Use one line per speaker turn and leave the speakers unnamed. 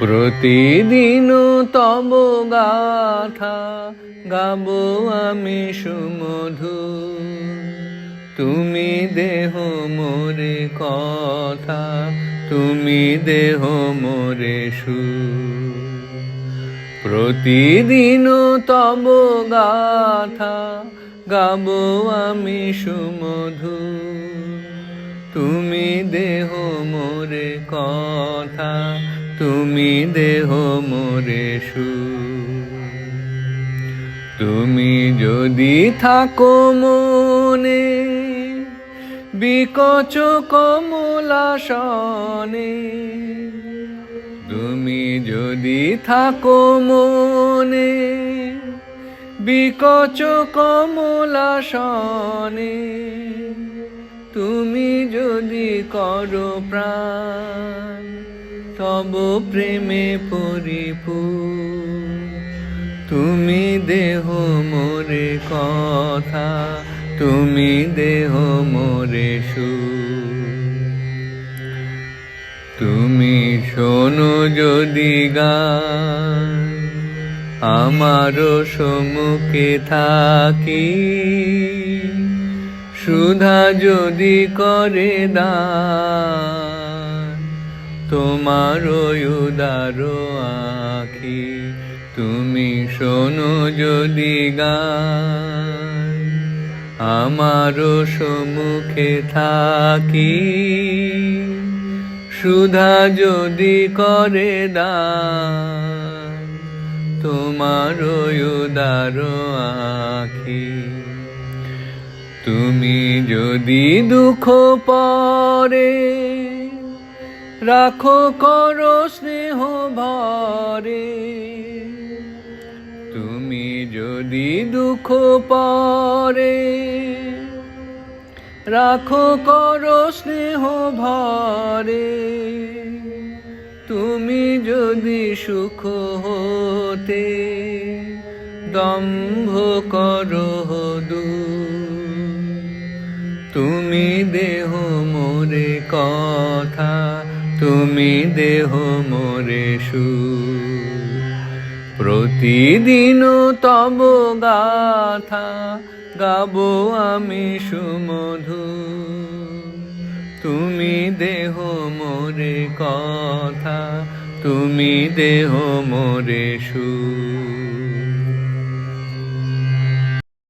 প্রতিদিন তব গাথা গাবো আমি সুমধু। তুমি দেহ মোরে কথা, তুমি দেহ মোরে সু প্রতিদিন তব গাথা গাবো আমি সুমধু। তুমি দেহ মোরে কথা তুমি দেহ মোরে তুমি যদি থাকো মনে, বিকচ কমলাসনে তুমি যদি থাকো মনে, বিকচ কমলাসনে তুমি যদি করো প্রাণ তব প্রেমে পরিপূর্ণ। তুমি দেহ মোরে কথা, তুমি দেহ মোরে সু তুমি শোনো যদি গান, আমারও সম্মুখে থাকি। সুধা যদি করে দান তোমার উদার আখি, তুমি শোনো যদি গান আমারও সম্মুখে থাকি। সুধা যদি করে দান, তোমার উদার আখি, তুমি যদি দুঃখ পরে রাখো করো স্নেহ ভরে। তুমি যদি দুঃখ পরে, রাখো করো স্নেহ ভরে। তুমি যদি সুখ হতে, দম্ভ করো দূর তুমি দেহ মোরে কথা তুমি দেহ মোরে সু। প্রতিদিন তব গাথা গাবো আমি সুমধু। তুমি দেহ মোরে কথা, তুমি দেহ মোরে সু।